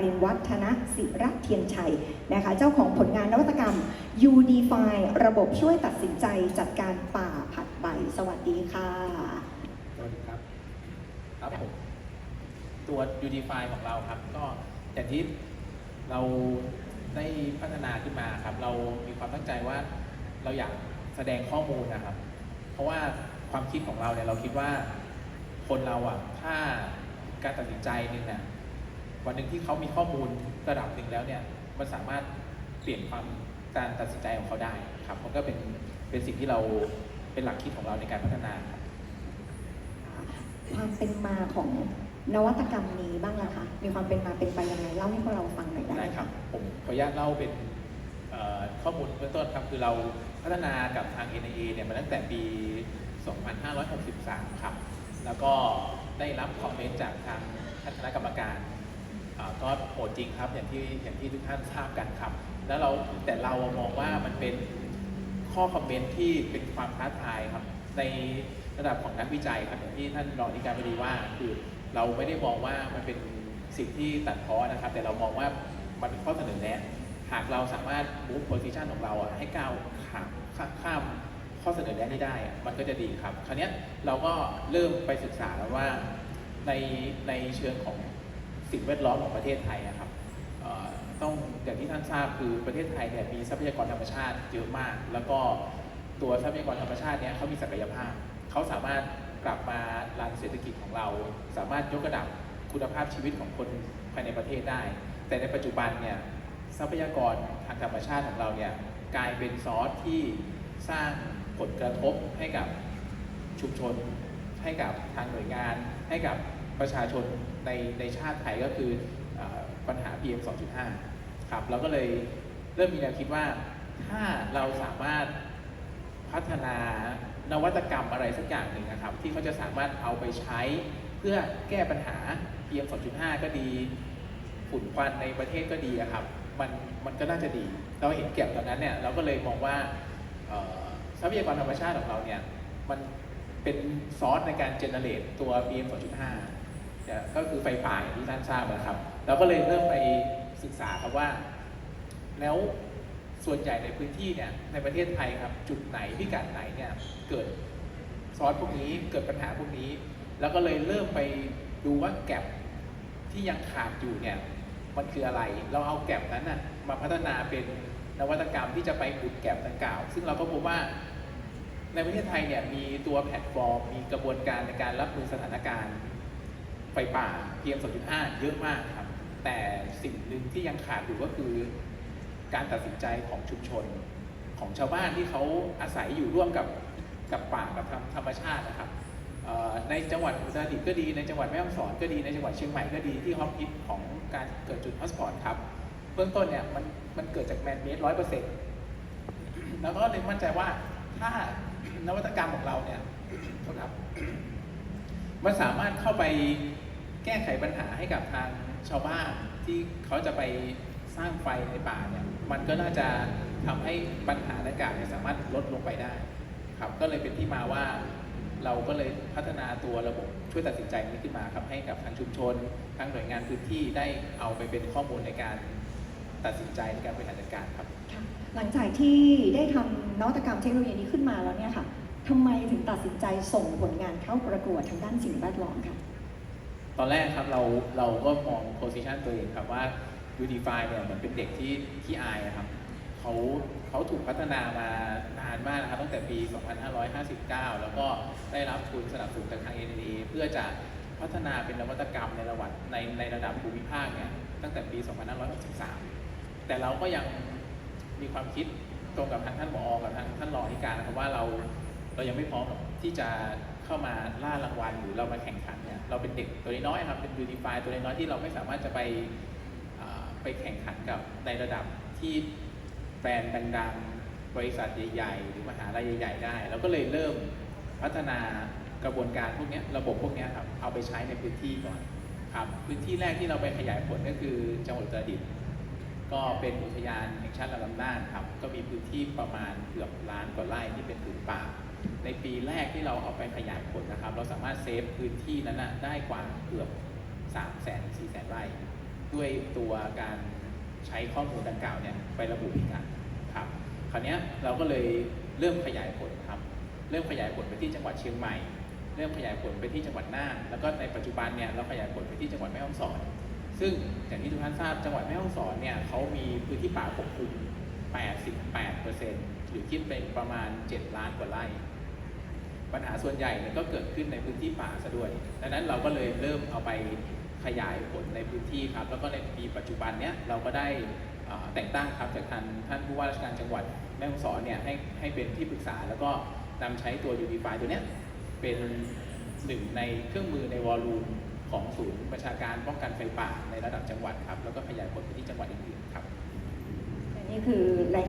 รินวัฒนศิรเทียนชัยนะคะ เจ้าของผลงานนวัตกรรม UDFI ระบบช่วยตัดสินใจจัดการป่าผัดใบ สวัสดีค่ะสวัสดีครับ ครับผม ตัว Udify ของเราครับ ก็อย่างที่เราได้พัฒนาขึ้นมาครับ เรามีความตั้งใจว่าเราอยากแสดงข้อมูลนะครับ เพราะว่าความคิดของเราเนี่ยเราคิดว่าคนเราอะถ้าการตัดสินใจหนึ่งเนี่ย วันหนึ่งที่เขามีข้อมูลระดับหนึ่งแล้วเนี่ยมันสามารถเปลี่ยนความการตัดสินใจของเขาได้ครับมันก็เป็นเป็นสิ่งที่เราเป็นหลักคิดของเราในการพัฒนาครับความเป็นมาของนวัตกรรมนี้บ้างล่ะคะ มีความเป็นมาเป็นไปยังไงเล่าให้พวกเราฟังหน่อยได้ไหมได้ครับ ผมขออนุญาตเล่าเป็นเอ่อข้อมูลเบื้องต้นครับ คือเราพัฒนากับทาง NIA เนี่ยมาตั้งแต่ปี 2563 ครับ แล้วก็ได้รับคอมเมนต์จากทางท่านคณะกรรมการอ่า ก็โหดจริงครับอย่างที่อย่างที่ทุกท่านทราบกันครับ แล้วเราแต่เรามองว่ามันเป็นข้อคอมเมนต์ที่เป็นความท้าทายครับ ในระดับของนักวิจัยครับอย่างที่ท่านรองอธิการบดีว่า คือเราไม่ได้มองว่ามันเป็นสิ่งที่ตัดพ้อนะครับ แต่เรามองว่ามันเป็นข้อเสนอแนะหากเราสามารถ move position ของเราอะให้ก้าวข้ามข้ามข้อเสนอแนะนี้ได้ มันก็จะดีครับ คราวนี้เราก็เริ่มไปศึกษาแล้วว่าในในเชิงของ สิ่งแวดล้อมของประเทศไทยอะครับต้องอย่างที่ท่านทราบคือประเทศไทยเนี่ยมีทรัพยากรธรรมชาติเยอะมาก แล้วก็ตัวทรัพยากรธรรมชาติเนี่ยเขามีศักยภาพเขาสามารถกลับมารันเศรษฐกิจของเรา สามารถยกระดับคุณภาพชีวิตของคนภายในประเทศได้ แต่ในปัจจุบันเนี่ยทรัพยากรทางธรรมชาติของเราเนี่ยกลายเป็นซอสที่สร้างผลกระทบให้กับชุมชน ให้กับทางหน่วยงาน ให้กับประชาชน ในในชาติไทยก็คือเอปัญหา PM 2.5 ครับ เราก็เลยเริ่มมีแนวคิดว่าถ้าเราสามารถพัฒนานวัตกรรมอะไรสักอย่างหนึ่งนะครับ ที่เขาจะสามารถเอาไปใช้เพื่อแก้ปัญหา PM 2.5 ก็ดีฝุ่นควันในประเทศก็ดีครับมันมันก็น่าจะดี เราเห็นแก็บตอนนั้นเนี่ยเราก็เลยมองว่าทรัพยากรธรรมชาติของเราเนี่ยมันเป็นซอสในการเจเนเรตตัว PM 2.5 ก็คือไฟป่าอย่างที่ท่านทราบนะครับเราก็เลยเริ่มไปศึกษาครับว่า แล้วส่วนใหญ่ในพื้นที่เนี่ยในประเทศไทยครับ จุดไหนพิกัดไหนเนี่ยเกิดซอสพวกนี้เกิดปัญหาพวกนี้ แล้วก็เลยเริ่มไปดูว่าแก็บที่ยังขาดอยู่เนี่ยมันคืออะไร เราเอาแก็บนั้นน่ะมาพัฒนาเป็นนวัตกรรมที่จะไปอุดแก็บดังกล่าว ซึ่งเราก็พบว่าในประเทศไทยเนี่ยมีตัวแพลตฟอร์ม มีกระบวนการในการรับมือสถานการณ์ ไฟป่า PM 2.5 เยอะมากครับ แต่สิ่งหนึ่งที่ยังขาดอยู่ก็คือ การตัดสินใจของชุมชน ของชาวบ้านที่เขาอาศัยอยู่ร่วมกับกับป่ากับธรรมชาตินะครับในจังหวัดอุตรดิตถ์ก็ดีในจังหวัดแม่ฮ่องสอนก็ดีในจังหวัดเชียงใหม่ก็ดีที่ฮอตฮิตของการเกิดจุดฮอสปอตครับเบื้องต้นเนี่ยมันมันเกิดจากแมนเมดร้อยเปอร์เซ็นต์แล้วก็เลยมั่นใจว่าถ้านวัตกรรมของเราเนี่ยโทษครับ มันสามารถเข้าไปแก้ไขปัญหาให้กับทางชาวบ้านที่เขาจะไปสร้างไฟในป่าเนี่ย มันก็น่าจะทำให้ปัญหาดังกาวเนี่ยสามารถลดลงไปได้ ครับ ก็เลยเป็นที่มาว่าเราก็เลยพัฒนาตัวระบบช่วยตัดสินใจนี้ขึ้นมาครับให้กับทางชุมชนทางหน่วยงานพื้นที่ได้เอาไปเป็นข้อมูลในการตัดสินใจในการบริหารจัดการครับหลังจากที่ได้ทำนวัตกรรมเทคโนโลยีนี้ขึ้นมาแล้วเนี่ยค่ะ ทำไมถึงตัดสินใจส่งผลงานเข้าประกวดทางด้านสิ่งแวดล้อมคะตอนแรกครับเราเราก็มองโพสิชันตัวเองครับว่า Udify เนี่ยเหมือนเป็นเด็กที่ที่อายอะครับเขาเขาถูกพัฒนามานานมากนะครับตั้งแต่ปี 2559 แล้วก็ได้รับทุนสนับสนุนจากทาง NDA เพื่อจะพัฒนาเป็นนวัตกรรมในระดับในในระดับภูมิภาคเนี่ยตั้งแต่ปี 2563 แต่เราก็ยังมีความคิดตรงกับทางท่านหมอกับทางท่านรองที่การนะครับว่าเรา เรายังไม่พร้อมหรอกที่จะเข้ามาล่ารางวัลหรือเรามาแข่งขันเนี่ยเราเป็นเด็กตัวน้อยครับเป็นยูนิฟายตัวน้อยที่เราไม่สามารถจะไปไปแข่งขันกับในระดับที่แบรนด์ดังๆบริษัทใหญ่ๆ หรือมหาลัยใหญ่ ๆ ได้เราก็เลยเริ่มพัฒนากระบวนการพวกนี้ระบบพวกนี้ครับเอาไปใช้ในพื้นที่ก่อนครับพื้นที่แรกที่เราไปขยายผลก็คือจังหวัดอุตรดิตถ์ก็เป็นอุทยานแห่งชาติลำน่านครับก็มีพื้นที่ประมาณเกือบล้านกว่าไร่ที่เป็นผืนป่า ในปีแรกที่เราเอาไปขยายผลนะครับ เราสามารถเซฟพื้นที่นั้นนะได้กว่าเกือบ3 0 0 0 0 0 4 0 0 0 0 ไร่ด้วยตัวการใช้ข้อมูลดังกล่าวเนี่ยไประบุพิกัดครับ คราวนี้เราก็เลยเริ่มขยายผลครับ เริ่มขยายผลไปที่จังหวัดเชียงใหม่ เริ่มขยายผลไปที่จังหวัดน่าน แล้วก็ในปัจจุบันเนี่ยเราขยายผลไปที่จังหวัดแม่ฮ่องสอน ซึ่งอย่างที่ทุกท่านทราบจังหวัดแม่ฮ่องสอนเนี่ยเขามีพื้นที่ป่าปกคลุม 88%หรือคิดเป็นประมาณ 7 ล้านกว่าไร่ ปัญหาส่วนใหญ่เนี่ยก็เกิดขึ้นในพื้นที่ป่าซะด้วยดังนั้นเราก็เลยเริ่มเอาไปขยายผลในพื้นที่ครับ แล้วก็ในปีปัจจุบันเนี้ยเราก็ได้แต่งตั้งครับจากท่านท่านผู้ว่าราชการจังหวัดแม่ฮ่องสอนเนี่ยให้ให้เป็นที่ปรึกษาแล้วก็นำใช้ตัว Unify ตัวเนี้ยเป็นหนึ่งในเครื่องมือในวอลลุ่มของศูนย์ประชาการป้องกันไฟป่าในระดับจังหวัดครับ แล้วก็ขยายผลไปที่จังหวัดอื่นๆครับ นี่คือราย